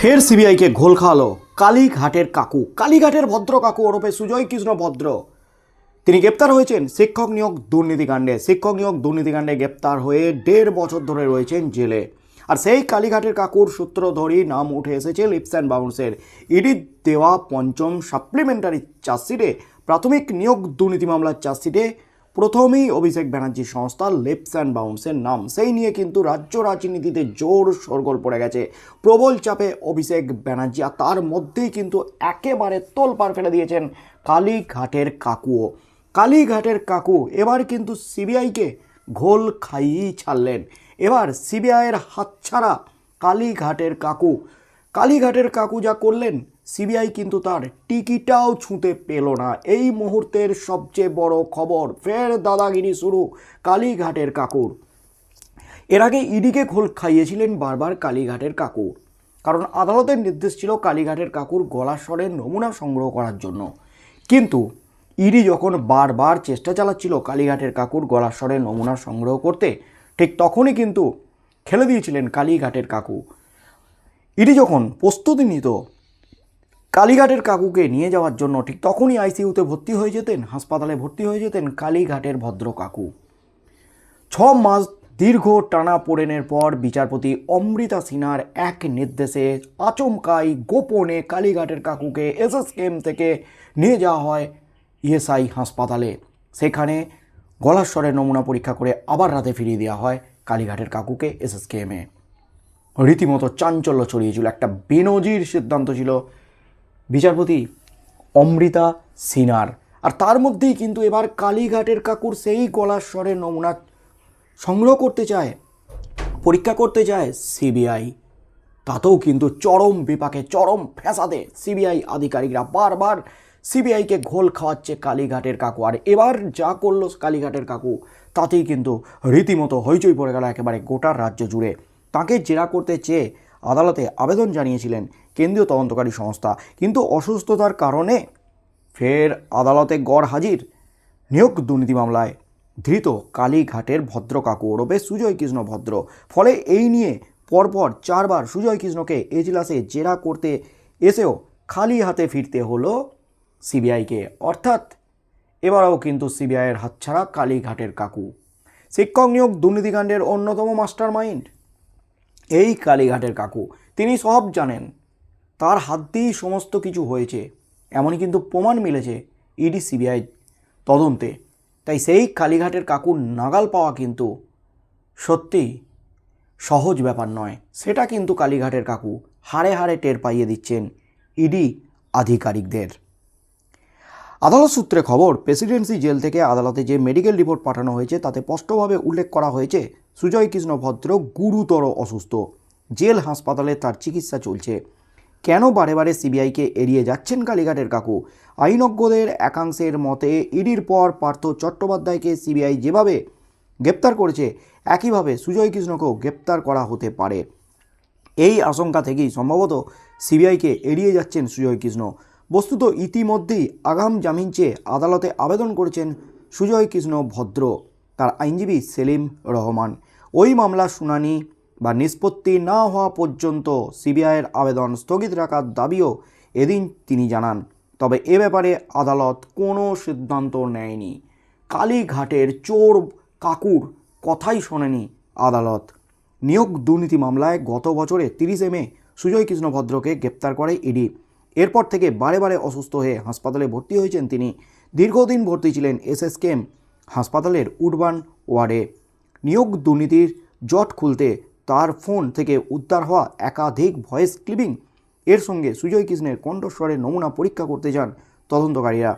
ফের সিবিআইকে ঘোল খাওয়ালো কালীঘাটের কাকু। কালীঘাটের ভদ্র কাকু ওরফে সুজয় কৃষ্ণ ভদ্র। তিনি গ্রেপ্তার হয়েছেন শিক্ষক নিয়োগ দুর্নীতিকাণ্ডে শিক্ষক নিয়োগ দুর্নীতিকাণ্ডে গ্রেপ্তার হয়ে দেড় বছর ধরে রয়েছেন জেলে। আর সেই কালীঘাটের কাকুর সূত্র ধরেই নাম উঠে এসেছে লিপস অ্যান্ড বাউন্সের। ইডির দেওয়া পঞ্চম সাপ্লিমেন্টারি চার্জশিটে, প্রাথমিক নিয়োগ দুর্নীতি মামলার চার্জশিটে প্রথমেই অভিষেক ব্যানার্জির সংস্থা লেপস অ্যান্ড বাউন্সের নাম। সেই নিয়ে কিন্তু রাজ্য রাজনীতিতে জোর সরগোল পড়ে গেছে। প্রবল চাপে অভিষেক ব্যানার্জি আর তার মধ্যেই কিন্তু একেবারে তোলপাড় ফেলে দিয়েছেন কালীঘাটের কাকুও। কালীঘাটের কাকু এবার কিন্তু সিবিআইকে ঘোল খাইয়েই ছাড়লেন। এবার সিবিআইয়ের হাতছাড়া কালীঘাটের কাকু। কালীঘাটের কাকু যা করলেন সিবিআই কিন্তু তার টিকিটাও ছুঁতে পেল না। এই মুহূর্তের সবচেয়ে বড় খবর, ফের দাদাগিরি শুরু, কালীঘাটের কাকুর। এর আগে ইডিকে খোল খাইয়েছিলেন বারবার কালীঘাটের কাকুর। কারণ আদালতের নির্দেশ ছিল কালীঘাটের কাকুর গলার স্বরের নমুনা সংগ্রহ করার জন্য। কিন্তু ইডি যখন বারবার চেষ্টা চালাচ্ছিল কালীঘাটের কাকুর গলার স্বরের নমুনা সংগ্রহ করতে, ঠিক তখনই কিন্তু খেলে দিয়েছিলেন কালীঘাটের কাকু। ইডি যখন প্রস্তুতি নিত কালীঘাটের কাকুকে নিয়ে যাওয়ার জন্য ঠিক তখনই আইসিইউতে ভর্তি হয়ে যেতেন, হাসপাতালে ভর্তি হয়ে যেতেন কালীঘাটের ভদ্র কাকু। ছ মাস দীর্ঘ টানা পোড়েনের পর বিচারপতি অমৃতা সিনহার এক নির্দেশে আচমকাই গোপনে কালীঘাটের কাকুকে এসএসকেএম থেকে নিয়ে যাওয়া হয় ইএসআই হাসপাতালে। সেখানে গলার স্বরের নমুনা পরীক্ষা করে আবার রাতে ফিরিয়ে দেওয়া হয় কালীঘাটের কাকুকে এসএসকেএমে রীতিমতো চাঞ্চল্য ছড়িয়েছিল একটা বেনজির সিদ্ধান্ত ছিল বিচারপতি অমৃতা সিনার আর তার মধ্যেই কিন্তু এবার কালীঘাটের কাকুর সেই গলার স্বরের নমুনা সংগ্রহ করতে চায়, পরীক্ষা করতে চায় সিবিআই। তাতেও কিন্তু চরম বিপাকে, চরম ফ্যাসাদে সিবিআই আধিকারিকরা বারবার সিবিআইকে ঘোল খাওয়াচ্ছে কালীঘাটের কাকু। আর এবার যা করল কালীঘাটের কাকু, তাতেই কিন্তু রীতিমতো হইচই পড়ে গেল একেবারে গোটা রাজ্য জুড়ে। তাকে জেরা করতে চেয়ে আদালতে আবেদন জানিয়েছিলেন কেন্দ্রীয় তদন্তকারী সংস্থা। কিন্তু অসুস্থতার কারণে ফের আদালতে গড় হাজির। নিয়োগ দুর্নীতি মামলায় ধৃত কালীঘাটের ভদ্র কাকু ওরফে সুজয় কৃষ্ণ ভদ্র। ফলে এই নিয়ে পরপর চারবার সুজয় কৃষ্ণকে এজলাসে জেরা করতে এসেও খালি হাতে ফিরতে হলো সিবিআইকে। অর্থাৎ এবারও কিন্তু সিবিআইয়ের হাতছাড়া কালীঘাটের কাকু। শিক্ষক নিয়োগ দুর্নীতিকাণ্ডের অন্যতম মাস্টার মাইন্ড এই কালীঘাটের কাকু। তিনি সব জানেন। তার হাত দিয়েই সমস্ত কিছু হয়েছে। এমনই কিন্তু প্রমাণ মিলেছে ইডি সিবিআই তদন্তে। তাই সেই কালীঘাটের কাকুর নাগাল পাওয়া কিন্তু সত্যি সহজ ব্যাপার নয়। সেটা কিন্তু কালীঘাটের কাকু হাড়ে হাড়ে টের পাইয়ে দিচ্ছেন ইডি আধিকারিকদের। আদালত সূত্রে খবর, প্রেসিডেন্সি জেল থেকে আদালতে যে মেডিকেল রিপোর্ট পাঠানো হয়েছে, তাতে স্পষ্টভাবে উল্লেখ করা হয়েছে সুজয় কৃষ্ণ ভদ্র গুরুতর অসুস্থ। জেল হাসপাতালে তার চিকিৎসা চলছে। কেন বারে বারে সিবিআইকে এড়িয়ে যাচ্ছেন কালীঘাটের কাকু? আইনজ্ঞদের একাংশের মতে, ইডির পর পার্থ চট্টোপাধ্যায়কে সিবিআই যেভাবে গ্রেপ্তার করেছে, একইভাবে সুজয় কৃষ্ণকেও গ্রেপ্তার করা হতে পারে। এই আশঙ্কা থেকেই সম্ভবত সিবিআইকে এড়িয়ে যাচ্ছেন সুজয় কৃষ্ণ বস্তুত ইতিমধ্যেই আগাম জামিন চেয়ে আদালতে আবেদন করেছেন সুজয় কৃষ্ণ ভদ্র। তার আইনজীবী সেলিম রহমান। ওই মামলার শুনানি বা নিষ্পত্তি না হওয়া পর্যন্ত সিবিআইয়ের আবেদন স্থগিত রাখার দাবিও এদিন তিনি জানান। তবে এ ব্যাপারে আদালত কোনো সিদ্ধান্ত নেয়নি। কালীঘাটের চোর কাকুর কথাই শোনেনি আদালত। নিয়োগ দুর্নীতি মামলায় গত বছরে তিরিশে মে সুজয় কৃষ্ণ ভদ্রকে গ্রেপ্তার করে ইডি। এরপর থেকে বারে বারে অসুস্থ হয়ে হাসপাতালে ভর্তি হয়েছেন তিনি। দীর্ঘদিন ভর্তি ছিলেন এসএসকেএম হাসপাতালের উডবান ওয়ার্ডে নিয়োগ দুর্নীতির জট খুলতে তার ফোন থেকে উদ্ধার হওয়া একাধিক ভয়েস ক্লিপিং। এর সঙ্গে সুজয় কৃষ্ণের কণ্ঠস্বরের নমুনা পরীক্ষা করতে যান তদন্তকারীরা।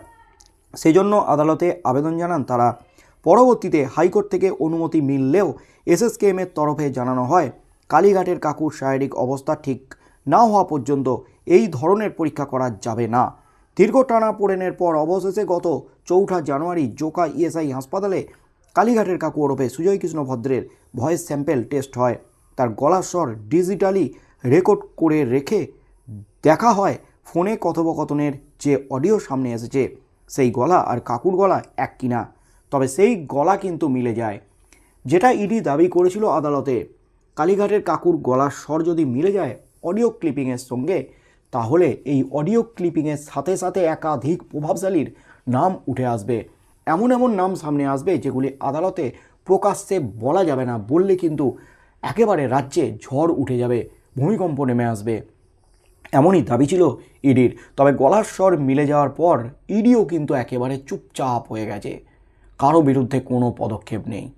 সেজন্য আদালতে আবেদন জানান তারা। পরবর্তীতে হাইকোর্ট থেকে অনুমতি মিললেও এসএসকেএমের তরফে জানানো হয়, কালীঘাটের কাকুর শারীরিক অবস্থা ঠিক না হওয়া পর্যন্ত এই ধরনের পরীক্ষা করা যাবে না। দীর্ঘ টানা পোড়েনের পর অবশেষে গত চৌঠা জানুয়ারি জোকা ইএসআই হাসপাতালে কালীঘাটের কাকু ওরফে সুজয় কৃষ্ণ ভদ্রের ভয়েস স্যাম্পেল টেস্ট হয়। তার গলার স্বর ডিজিটালি রেকর্ড করে রেখে দেখা হয় ফোনে কথোপকথনের যে অডিও সামনে এসেছে, সেই গলা আর কাকুর গলা এক কিনা, তবে সেই গলা কিন্তু মিলে যায়। যেটা ইডি দাবি করেছিল আদালতে, কালীঘাটের কাকুর গলার স্বর যদি মিলে যায়, অডিও ক্লিপিংয়ের সঙ্গে তাহলে এই অডিও ক্লিপিংয়ের সাথে সাথে একাধিক প্রভাবশালীর নাম উঠে আসবে। এমন এমন নাম সামনে আসবে যেগুলি আদালতে প্রকাশ্যে বলা যাবে না বললে কিন্তু একেবারে রাজ্যে ঝড় উঠে যাবে, ভূমিকম্প নেমে আসবে। এমনই দাবি ছিল ইডির। তবে গলার স্বর মিলে যাওয়ার পর ইডিও কিন্তু একেবারে চুপচাপ হয়ে গেছে। কারও বিরুদ্ধে কোনো পদক্ষেপ নেই।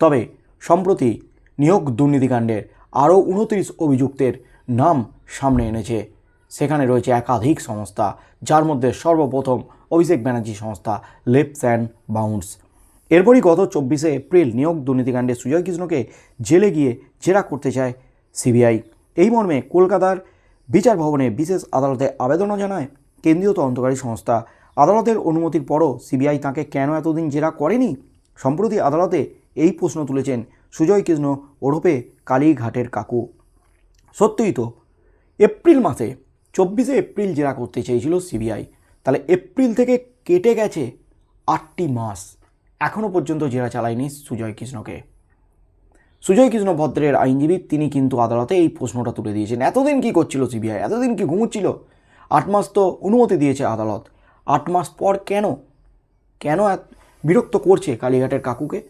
তবে সম্প্রতি নিয়োগ দুর্নীতিকাণ্ডের আরও উনত্রিশ অভিযুক্তের নাম সামনে এনেছে। সেখানে রয়েছে একাধিক সংস্থা, যার মধ্যে সর্বপ্রথম অভিষেক ব্যানার্জি সংস্থা লেপস অ্যান্ড বাউন্স এরপরই গত চব্বিশে এপ্রিল নিয়োগ দুর্নীতিকাণ্ডে সুজয় কৃষ্ণকে জেলে গিয়ে জেরা করতে চায় সিবিআই। এই মর্মে কলকাতার বিচার ভবনে বিশেষ আদালতে আবেদনও জানায় কেন্দ্রীয় তদন্তকারী সংস্থা। আদালতের অনুমতির পরও সিবিআই তাকে কেন এতদিন জেরা করেনি? সম্প্রতি আদালতে এই প্রশ্ন তুলেছেন সুজয় কৃষ্ণ ওরফে কালীঘাটের কাকু। সত্যিই তো, এপ্রিল মাসে চব্বিশে এপ্রিল জেরা করতে চেয়েছিল সিবিআই। তাহলে এপ্রিল থেকে কেটে গেছে আটটি মাস। এখনও পর্যন্ত জেরা চালায়নি সুজয় কৃষ্ণকে। সুজয় কৃষ্ণ ভদ্রের আইনজীবী, তিনি কিন্তু আদালতে এই প্রশ্নটা তুলে দিয়েছেন। এতদিন কি করছিল সিবিআই? এতদিন কি ঘুমুচ্ছিল? আট মাস তো অনুমতি দিয়েছে আদালত। আট মাস পর কেন? কেন বিরক্ত করছে কালীঘাটের কাকুকে?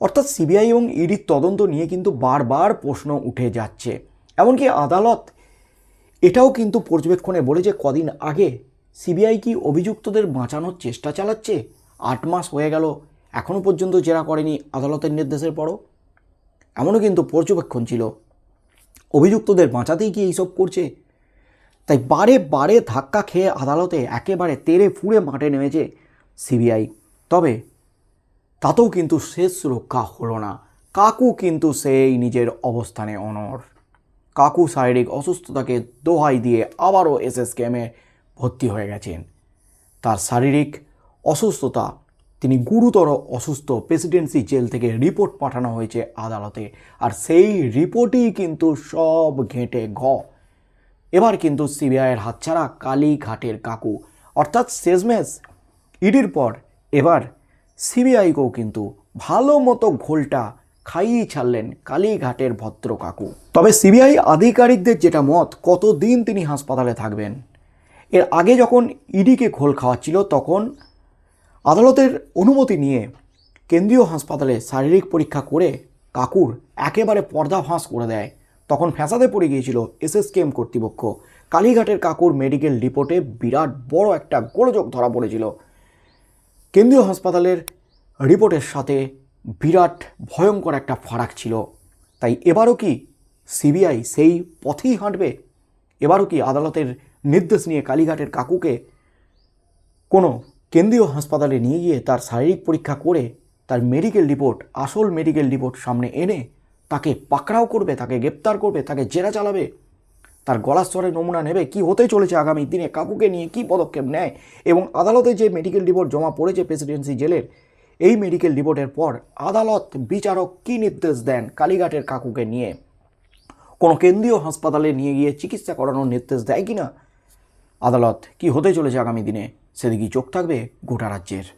অর্থাৎ সিবিআই এবং ইডির তদন্ত নিয়ে কিন্তু বারবার প্রশ্ন উঠে যাচ্ছে। এমনকি আদালত এটাও কিন্তু পর্যবেক্ষণে বলেছে কদিন আগে সিবিআই কি অভিযুক্তদের বাঁচানোর চেষ্টা চালাচ্ছে? আট মাস হয়ে গেল এখনও পর্যন্ত জেরা করেনি আদালতের নির্দেশের পরও। এমনও কিন্তু পর্যবেক্ষণ ছিল। অভিযুক্তদের বাঁচাতেই কি এইসব করছে? তাই বারে বারে ধাক্কা খেয়ে আদালতে একেবারে তেড়ে ফুড়ে মাঠে নেমেছে সিবিআই। তবে তাতেও কিন্তু শেষ রক্ষা হলো না। কাকু কিন্তু সেই নিজের অবস্থানে অনর কাকু শারীরিক অসুস্থতাকে দোহাই দিয়ে আবারও এসএসকেএমে ভর্তি হয়ে গেছেন। তার শারীরিক অসুস্থতা, তিনি গুরুতর অসুস্থ প্রেসিডেন্সি জেল থেকে রিপোর্ট পাঠানো হয়েছে আদালতে, আর সেই রিপোর্টই কিন্তু সব ঘেঁটে ঘ। এবার কিন্তু সিবিআইয়ের হাতছাড়া কালীঘাটের কাকু, অর্থাৎ শেষমেশ ইডির পর এবার সিবিআইকেও কিন্তু ভালো মতো ঘোলটা খাইয়ে ছাড়লেন কালীঘাটের ভদ্র কাকু। তবে সিবিআই আধিকারিকদের যেটা মত, কতদিন তিনি হাসপাতালে থাকবেন? এর আগে যখন ইডিকে খোল খাওয়াচ্ছিল, তখন আদালতের অনুমতি নিয়ে কেন্দ্রীয় হাসপাতালে শারীরিক পরীক্ষা করে কাকুর একেবারে পর্দা ফাঁস করে দেয়। তখন ফ্যাসাদে পড়ে গিয়েছিল এসএসকেএম কর্তৃপক্ষ। কালীঘাটের কাকুর মেডিকেল রিপোর্টে বিরাট বড় একটা গোলযোগ ধরা পড়েছিল। কেন্দ্রীয় হাসপাতালের রিপোর্টের সাথে বিরাট ভয়ঙ্কর একটা ফারাক ছিল। তাই এবারও কি সিবিআই সেই পথেই হাঁটবে? এবারও কি আদালতের নির্দেশ নিয়ে কালীঘাটের কাকুকে কোনো কেন্দ্রীয় হাসপাতালে নিয়ে গিয়ে তার শারীরিক পরীক্ষা করে তার মেডিকেল রিপোর্ট, আসল মেডিকেল রিপোর্ট সামনে এনে তাকে পাকড়াও করবে, তাকে গ্রেপ্তার করবে, তাকে জেরা চালাবে, তার গলার স্বরের নমুনা নেবে, কি হতে চলেছে আগামী দিনে, কাকুকে নিয়ে কি পদক্ষেপ নেয় এবং আদালতে যে মেডিকেল রিপোর্ট জমা পড়েছে প্রেসিডেন্সি জেলের এই মেডিকেল রিপোর্টের পর আদালত বিচারক কি নির্দেশ দেন কালীঘাটের কাকুকে নিয়ে? কোনো কেন্দ্রীয় হাসপাতালে নিয়ে গিয়ে চিকিৎসা করানোর নির্দেশ দেয় কি না আদালত কি হতে চলেছে আগামী দিনে? সেদিকেই চোখ থাকবে গোটা রাজ্যের।